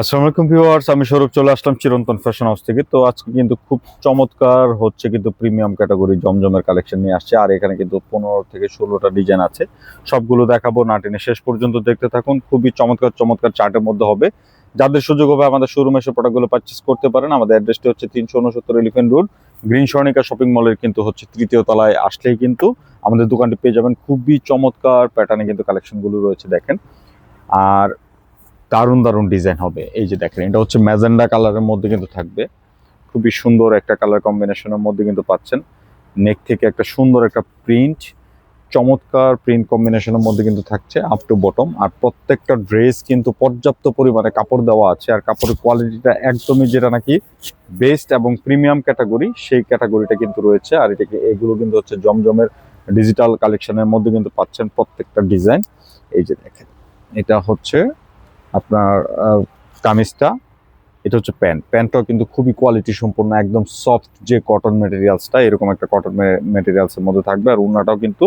আসসালামু আলাইকুম ভিউয়ার্স, আমি সৌরভ চলে আসলাম চিরন্তন ফ্যাশন হাউস থেকে। তো আজকে কিন্তু খুব চমৎকার হচ্ছে কিন্তু প্রিমিয়াম ক্যাটাগরি জমজমের কালেকশন নিয়ে আসছে। আর এখানে কিন্তু পনেরো থেকে ষোলোটা ডিজাইন আছে। সবগুলো দেখাবো না টেনে শেষ পর্যন্ত দেখতে থাকুন। খুবই চমৎকার চমৎকার চার্টের মধ্যে হবে। যাদের সুযোগ হবে আমাদের শোরুমে এসে প্রোডাক্টগুলো পারচেস করতে পারেন। আমাদের অ্যাড্রেসটি হচ্ছে তিনশো উনসত্তর Elephant Road Green Swarnika shopping মলের কিন্তু হচ্ছে তৃতীয় তলায় আসলেই কিন্তু আমাদের দোকানটি পেয়ে যাবেন। খুবই চমৎকার প্যাটার্নে কিন্তু কালেকশনগুলো রয়েছে দেখেন। আর দারুণ দারুণ ডিজাইন হবে। এই যে দেখেন, এটা হচ্ছে ম্যাজেন্ডা কালারের মধ্যে কিন্তু থাকবে। খুবই সুন্দর একটা কালার কম্বিনেশনের মধ্যে কিন্তু পাচ্ছেন। নেক থেকে একটা সুন্দর একটা প্রিন্ট, চমৎকার প্রিন্ট কম্বিনেশনের মধ্যে কিন্তু থাকছে আপ টু বটম আর প্রত্যেকটা ড্রেস কিন্তু পর্যাপ্ত পরিমাণে কাপড় দেওয়া আছে। আর কাপড়ের কোয়ালিটিটা একদমই যেটা নাকি বেস্ট এবং প্রিমিয়াম ক্যাটাগরি সেই ক্যাটাগরিটা কিন্তু রয়েছে। আর এটাকে, এগুলো কিন্তু হচ্ছে জমজমের ডিজিটাল কালেকশনের মধ্যে কিন্তু পাচ্ছেন প্রত্যেকটা ডিজাইন। এই যে দেখেন, এটা হচ্ছে আপনার কামিজটা, এটা হচ্ছে প্যান্ট। প্যান্টটাও কিন্তু খুবই কোয়ালিটি সম্পূর্ণ একদম সফট যে কটন মেটেরিয়ালসটা এরকম একটা কটন মেটেরিয়ালসের মধ্যে থাকবে। আর উন্নাটাও কিন্তু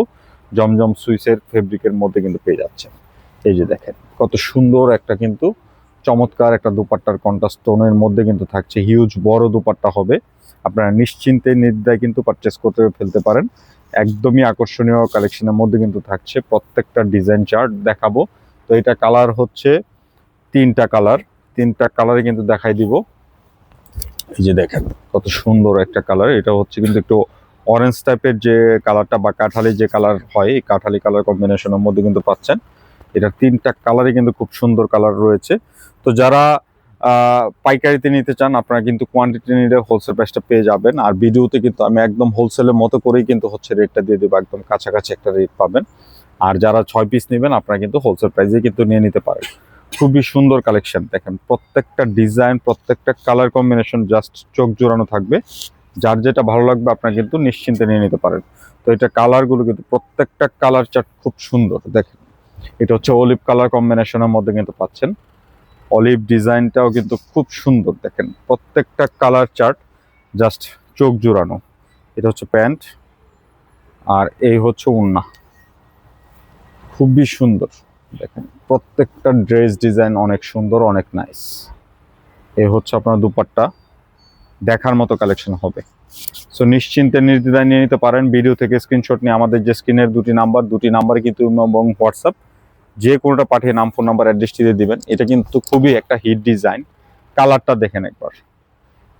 জমজম সুইসের ফেব্রিকের মধ্যে কিন্তু পেয়ে যাচ্ছে। এই যে দেখেন, কত সুন্দর একটা কিন্তু চমৎকার একটা দুপাট্টার কন্ট্রাস্ট টোনের মধ্যে কিন্তু থাকছে। হিউজ বড় দুপাট্টা হবে। আপনারা নিশ্চিন্তে নির্দ্রায় কিন্তু পারচেস করতে ফেলতে পারেন। একদমই আকর্ষণীয় কালেকশনের মধ্যে কিন্তু থাকছে। প্রত্যেকটা ডিজাইন চার্ট দেখাবো। তো এটা কালার হচ্ছে তিনটা কালার, তিনটা কালারে কিন্তু দেখাই দিব। এই যে দেখেন, কত সুন্দর একটা কালার। এটা হচ্ছে কিন্তু একটু অরেঞ্জ টাইপের যে কালারটা বা কাঠালি যে কালার হয়, এই কাঠালি কালার কম্বিনেশনের মধ্যে কিন্তু পাচ্ছেন। এটা তিনটা কালারই কিন্তু খুব সুন্দর কালার রয়েছে। তো যারা পাইকারিতে নিতে চান, আপনারা কিন্তু কোয়ান্টিটি নিলে হোলসেল প্রাইসটা পেয়ে যাবেন। আর ভিডিওতে কিন্তু আমি একদম হোলসেলের মতো করেই কিন্তু হচ্ছে রেটটা দিয়ে দেবো, একদম কাছাকাছি একটা রেট পাবেন। আর যারা ছয় পিস নেবেন, আপনারা কিন্তু হোলসেল প্রাইসে কিন্তু নিয়ে নিতে পারেন। খুবই সুন্দর কালেকশন। দেখেন, প্রত্যেকটা ডিজাইন, প্রত্যেকটা কালার কম্বিনেশন জাস্ট চোখ জোড়ানো থাকবে। যার যেটা ভালো লাগবে আপনারা কিন্তু নিশ্চিন্তে নিয়ে নিতে পারেন। তো এটা কালারগুলো কিন্তু প্রত্যেকটা কালার চার্ট খুব সুন্দর, দেখেন। এটা হচ্ছে অলিভ কালার কম্বিনেশনের মধ্যে কিন্তু পাচ্ছেন। অলিভ ডিজাইনটাও কিন্তু খুব সুন্দর, দেখেন। প্রত্যেকটা কালার চার্ট জাস্ট চোখ জোড়ানো। এটা হচ্ছে প্যান্ট আর এই হচ্ছে উন্না খুবই সুন্দর, দেখেন। প্রত্যেকটা ড্রেস ডিজাইন অনেক সুন্দর, অনেক নাইস এ হচ্ছে আপনার দুপাট্টা। দেখার মতো কালেকশন হবে। সো নিশ্চিন্তে নির্দ্বিধায় নিয়ে নিতে পারেন। ভিডিও থেকে স্ক্রিনশট নিয়ে আমাদের যে স্ক্রিনের দুটি নাম্বার দুটি নাম্বার কিন্তু এবং হোয়াটসঅ্যাপ যে কোনোটা পাঠিয়ে নাম ফোন নাম্বার অ্যাড্রেসটি দিয়ে দেবেন। এটা কিন্তু খুবই একটা হিট ডিজাইন কালারটা দেখেন একবার।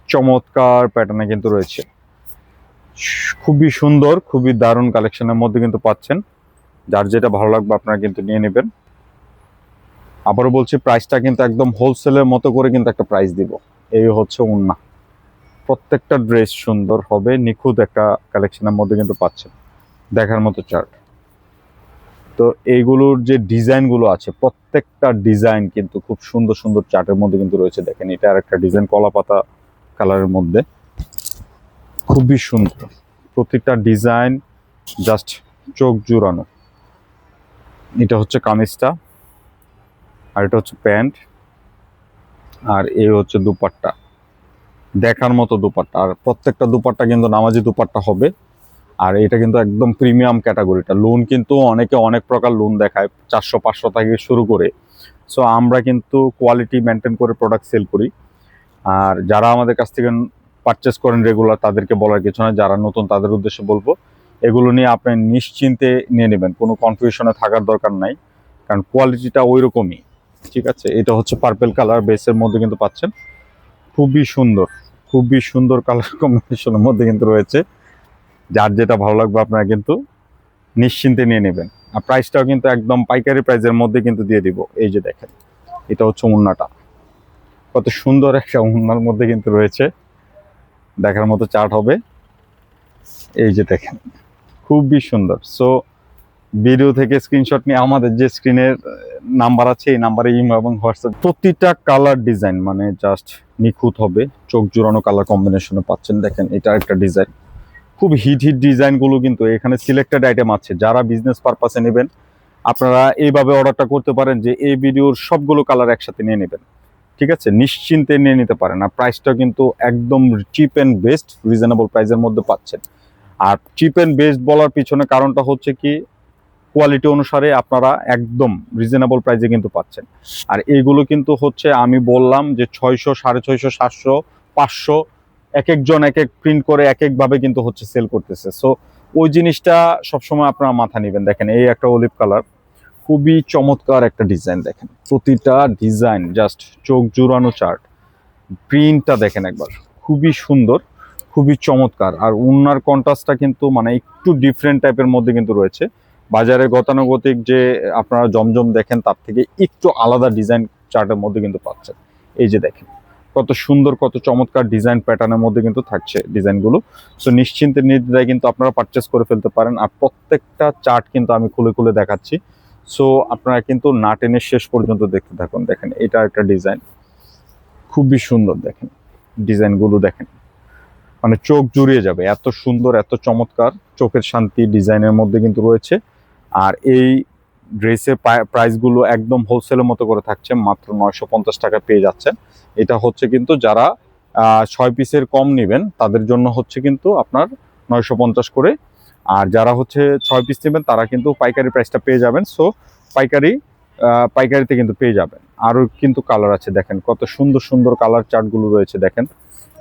চমৎকার প্যাটার্নে কিন্তু রয়েছে। খুবই সুন্দর, খুবই দারুণ কালেকশনের মধ্যে কিন্তু পাচ্ছেন। যার যেটা ভালো লাগবে আপনারা কিন্তু নিয়ে নেবেন। আবারও বলছি প্রাইসটা কিন্তু একদম হোলসেলের মতো করে কিন্তু একটা প্রাইস দিব। এই হচ্ছে উন্না প্রত্যেকটা ড্রেস সুন্দর হবে, নিখুঁত একটা কালেকশনের মধ্যে কিন্তু পাচ্ছেন। দেখার মতো চার্ট তো এইগুলোর যে ডিজাইনগুলো আছে, প্রত্যেকটা ডিজাইন কিন্তু খুব সুন্দর সুন্দর চার্টের মধ্যে কিন্তু রয়েছে। দেখেন, এটা আর একটা ডিজাইন কলা পাতা কালারের মধ্যে। খুবই সুন্দর। প্রত্যেকটা ডিজাইন জাস্ট চোখ জুড়ানো। এটা হচ্ছে কামিজটা। আর এটা হচ্ছে প্যান্ট। আর এই হচ্ছে দুপাট্টা। দেখার মতো দুপাট্টা। আর প্রত্যেকটা দুপাট্টা কিন্তু নামাজি দুপাট্টা হবে। আর এটা কিন্তু একদম প্রিমিয়াম ক্যাটাগরিটা। লোন কিন্তু অনেকে অনেক প্রকার লোন দেখায়, চারশো, পাঁচশো থেকে শুরু করে। সো আমরা কিন্তু কোয়ালিটি মেনটেন করে প্রোডাক্ট সেল করি। আর যারা আমাদের কাছ থেকে পারচেস করেন রেগুলার তাদেরকে বলার কিছু না যারা নতুন, তাদের উদ্দেশ্যে বলব, এগুলো নিয়ে আপনি নিশ্চিন্তে নিয়ে নেবেন। কোনো কনফিউশনে থাকার দরকার নাই। কারণ কোয়ালিটিটা ওই রকমই ঠিক আছে, এটা হচ্ছে পার্পেল কালার বেসের মধ্যে কিন্তু পাচ্ছেন। খুবই সুন্দর খুবই সুন্দর কালার কম্বিনেশনের মধ্যে কিন্তু রয়েছে। যার যেটা ভালো লাগবে আপনারা কিন্তু নিশ্চিন্তে নিয়ে নেবেন। আর প্রাইসটাও কিন্তু একদম পাইকারি প্রাইসের মধ্যে কিন্তু দিয়ে দিব। এই যে দেখেন, এটা হচ্ছে উন্নাটা কত সুন্দর একটা উন্নার মধ্যে কিন্তু রয়েছে। দেখার মতো চার্ট হবে। এই যে দেখেন, খুবই সুন্দর। সো ভিডিও থেকে স্ক্রিনশট নিয়ে আমাদের যে স্ক্রিনের নাম্বার আছে, এই নাম্বারে ইমো এবং হোয়াটসঅ্যাপ, প্রতিটা কালার ডিজাইন মানে জাস্ট নিখুঁত হবে। চোখ জোড়ানো কালার কম্বিনেশনে পাচ্ছেন। দেখেন, এটা একটা ডিজাইন। খুব হিট হিট ডিজাইনগুলো কিন্তু এখানে সিলেক্টেড আইটেম আছে। যারা বিজনেস পারপাসে নেবেন, আপনারা এইভাবে অর্ডারটা করতে পারেন যে এই ভিডিওর সবগুলো কালার একসাথে নিয়ে নেবেন। ঠিক আছে? নিশ্চিন্তে নিয়ে নিতে পারেন। আর প্রাইসটা কিন্তু একদম চিপ অ্যান্ড বেস্ট রিজনেবল প্রাইসের মধ্যে পাচ্ছেন। আর চিপ অ্যান্ড বেস্ট বলার পিছনে কারণটা হচ্ছে কি কোয়ালিটি অনুসারে আপনারা একদম রিজনেবল প্রাইসে কিন্তু পাচ্ছেন। আর এইগুলো কিন্তু হচ্ছে আমি বললাম যে ছয়শো, সাড়ে ছয়শো, সাতশো, পাঁচশো এক একজন এক এক প্রিন্ট করে এক একভাবে কিন্তু হচ্ছে সেল করতেছে। সো ওই জিনিসটা সবসময় আপনারা মাথা নেবেন। দেখেন, এই একটা অলিভ কালার খুবই চমৎকার একটা ডিজাইন দেখেন। প্রতিটা ডিজাইন জাস্ট চোখ জুড়ানো চার্ট প্রিন্টটা দেখেন একবার। খুবই সুন্দর, খুবই চমৎকার। আর উন্নার কন্ট্রাস্টটা কিন্তু মানে একটু ডিফারেন্ট টাইপের মধ্যে কিন্তু রয়েছে। বাজারে গতানুগতিক যে আপনারা জমজম দেখেন, তার থেকে একটু আলাদা ডিজাইন চার্টের মধ্যে কিন্তু পাচ্ছেন। এই যে দেখেন, কত সুন্দর, কত চমৎকার ডিজাইন প্যাটার্নের মধ্যে কিন্তু থাকছে ডিজাইনগুলো সো নিশ্চিন্তে নির্দ্বিধায় কিন্তু আপনারা পারচেস করে ফেলতে পারেন আর প্রত্যেকটা চার্ট কিন্তু আমি খুলে খুলে দেখাচ্ছি। সো আপনারা কিন্তু না টেনে শেষ পর্যন্ত দেখতে থাকুন। দেখেন, এটা একটা ডিজাইন খুবই সুন্দর দেখেন ডিজাইনগুলো দেখেন। মানে চোখ জুড়িয়ে যাবে। এত সুন্দর, এত চমৎকার চোখের শান্তি ডিজাইনের মধ্যে কিন্তু রয়েছে। আর এই ড্রেসের প্রাইসগুলো একদম হোলসেলের মতো করে থাকছে, মাত্র নয়শো পঞ্চাশ টাকা পেয়ে যাচ্ছেন। এটা হচ্ছে কিন্তু যারা ছয় পিসের কম নেবেন, তাদের জন্য হচ্ছে কিন্তু আপনার নয়শো পঞ্চাশ করে। আর যারা হচ্ছে ছয় পিস নেবেন, তারা কিন্তু পাইকারি প্রাইসটা পেয়ে যাবেন। সো পাইকারি পাইকারিতে কিন্তু পেয়ে যাবেন। আরও কিন্তু কালার আছে, দেখেন কত সুন্দর সুন্দর কালার চার্টগুলো রয়েছে, দেখেন।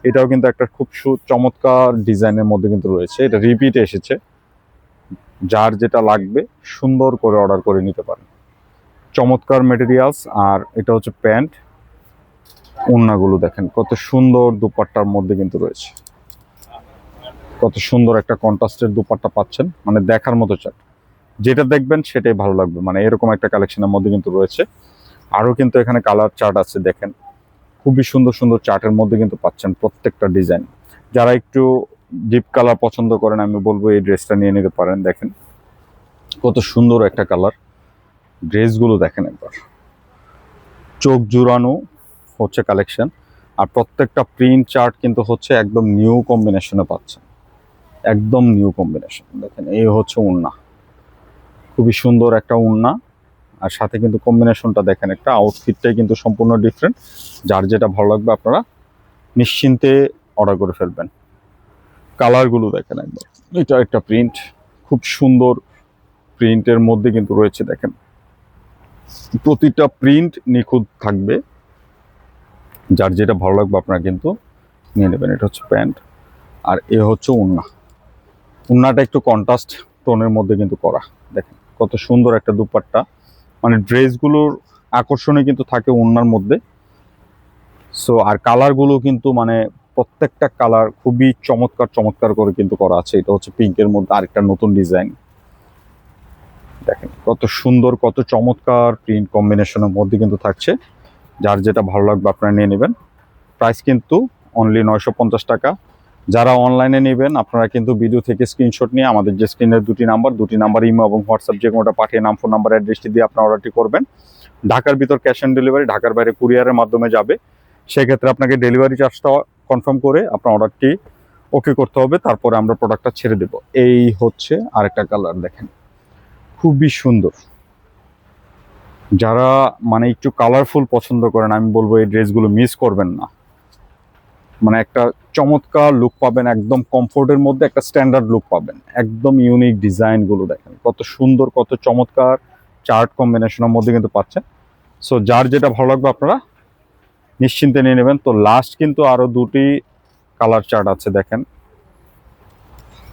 এটাও কিন্তু একটা খুব সু- চমৎকার ডিজাইনের মধ্যে কিন্তু রয়েছে। এটা রিপিটে এসেছে। যার যেটা লাগবে সুন্দর করে অর্ডার করে নিতে পারেন। চমৎকার মেটেরিয়ালস আর এটা হচ্ছে প্যান্ট। ওড়নাগুলো দেখেন, কত সুন্দর দুপাট্টার মধ্যে কিন্তু রয়েছে। কত সুন্দর একটা কন্ট্রাস্টের দুপাট্টা পাচ্ছেন মানে দেখার মতো চাট। যেটা দেখবেন সেটাই ভালো লাগবে মানে এরকম একটা কালেকশনের মধ্যে কিন্তু রয়েছে। আরও কিন্তু এখানে কালার চার্ট আছে, দেখেন। খুবই সুন্দর সুন্দর চার্টের মধ্যে কিন্তু পাচ্ছেন প্রত্যেকটা ডিজাইন যারা একটু ডিপ কালার পছন্দ করেন, আমি বলব এই ড্রেসটা নিয়ে নিতে পারেন। দেখেন, কত সুন্দর একটা কালার। ড্রেসগুলো দেখেন একবার। চোখ জুড়ানো হচ্ছে কালেকশন। আর প্রত্যেকটা প্রিন্ট, চার্ট কিন্তু হচ্ছে একদম নিউ কম্বিনেশনে পাচ্ছেন। একদম নিউ কম্বিনেশন। দেখেন, এই হচ্ছে উন্না। খুবই সুন্দর একটা উন্না। আর সাথে কিন্তু কম্বিনেশনটা দেখেন, একটা আউটফিটটাই কিন্তু সম্পূর্ণ ডিফারেন্ট যার যেটা ভালো লাগবে আপনারা নিশ্চিন্তে অর্ডার করে ফেলবেন। কালারগুলো দেখেন একবার। এটা একটা প্রিন্ট, খুব সুন্দর প্রিন্টের মধ্যে কিন্তু রয়েছে দেখেন। প্রতিটা প্রিন্ট নিখুঁত থাকবে। যার যেটা ভালো লাগবে আপনারা কিন্তু নিয়ে নেবেন। এটা হচ্ছে প্যান্ট আর এ হচ্ছে উন্না। উন্নাটা একটু কন্ট্রাস্ট টোনের মধ্যে কিন্তু করা। দেখেন কত সুন্দর একটা দুপাট্টা। মানে ড্রেসগুলোর আকর্ষণে কিন্তু থাকে উন্নার মধ্যে। সো আর কালারগুলো কিন্তু মানে প্রত্যেকটা কালার খুবই চমৎকার চমৎকার করে কিন্তু করা আছে। এটা হচ্ছে পিঙ্কের মধ্যে আরেকটা নতুন ডিজাইন দেখেন, কত সুন্দর, কত চমৎকার প্রিন্ট কম্বিনেশনের মধ্যে কিন্তু থাকছে। যার যেটা ভালো লাগবে আপনারা নিয়ে নেবেন। প্রাইস কিন্তু অনলি নয়শো পঞ্চাশ টাকা। যারা অনলাইনে নেবেন, আপনারা কিন্তু ভিডিও থেকে স্ক্রিনশট নিয়ে আমাদের যে স্ক্রিনের দুটি নাম্বার দুটি নাম্বার ইমো এবং হোয়াটসঅ্যাপ যে কোনোটা পাঠিয়ে নাম ফোন নাম্বার অ্যাড্রেসটি দিয়ে আপনারা অর্ডারটি করবেন। ঢাকার ভিতর ক্যাশ অন ডেলিভারি ঢাকার বাইরে কুরিয়ারের মাধ্যমে যাবে। সেক্ষেত্রে আপনাকে ডেলিভারি চার্জটা কনফার্ম করে আপনার অর্ডারটি ওকে করতে হবে, তারপরে আমরা প্রোডাক্টটা ছেড়ে দেব। এই হচ্ছে আরেকটা কালার দেখেন। খুবই সুন্দর। যারা মানে একটু কালারফুল পছন্দ করেন, আমি বলব এই ড্রেসগুলো মিস করবেন না। মানে একটা চমৎকার লুক পাবেন, একদম কমফোর্টের মধ্যে একটা স্ট্যান্ডার্ড লুক পাবেন। একদম ইউনিক ডিজাইনগুলো দেখেন। কত সুন্দর, কত চমৎকার চার্ট কম্বিনেশনের মধ্যে কিন্তু পাচ্ছেন। সো যার যেটা ভালো লাগবে আপনারা নিশ্চিন্তে নিয়ে নেবেন। তো লাস্ট কিন্তু আরও দুটি কালার চার্ট আছে, দেখেন।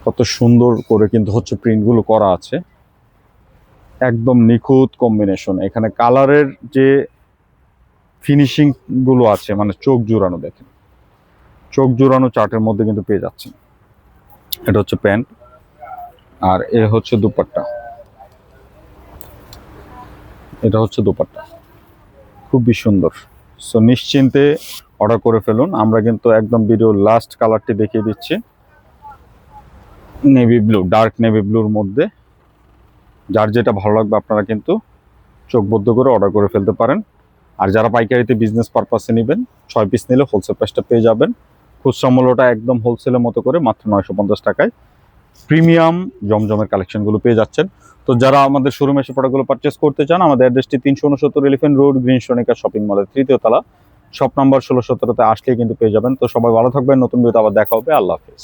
কত সুন্দর করে কিন্তু হচ্ছে প্রিন্টগুলো করা আছে। একদম নিখুঁত কম্বিনেশন এখানে কালারের যে ফিনিশিংগুলো আছে মানে চোখ জুড়ানো, দেখেন। চোখ জুড়ানো চার্টের মধ্যে কিন্তু পেয়ে যাচ্ছেন। এটা হচ্ছে প্যান্ট আর এ হচ্ছে দুপাট্টা। এটা হচ্ছে দুপাট্টা। খুবই সুন্দর। সো নিশ্চিন্তে অর্ডার করে ফেলুন। আমরা কিন্তু একদম ভিডিও লাস্ট কালারটি দেখিয়ে দিচ্ছি। নেভি ব্লু ডার্ক নেভি ব্লুর মধ্যে। যার যেটা ভালো লাগবে আপনারা কিন্তু চোখ বদ্ধ করে অর্ডার করে ফেলতে পারেন। আর যারা পাইকারিতে বিজনেস পারপাসে নেবেন, ছয় পিস নিলে হোলসেল প্রাইসটা পেয়ে যাবেন। খুচরা মূল্যটা একদম হোলসেলের মতো করে মাত্র নয়শো পঞ্চাশ টাকায়। প্রিমিয়াম জমজমের কালেকশনগুলো পেয়ে যাচ্ছেন। তো যারা আমাদের শোরুম এসে প্রোডাক্টগুলো পারচেস করতে চান, আমাদের অ্যাড্রেসটি তিনশো উনসত্তর Elephant Road Green Sonika shopping মলের তৃতীয় তলা। শপ নাম্বার ষোলো সতেরোতে আসলেই কিন্তু পেয়ে যাবেন। তো সবাই ভালো থাকবেন, নতুন ভিডিওতে আবার দেখা হবে। আল্লাহ হাফিজ।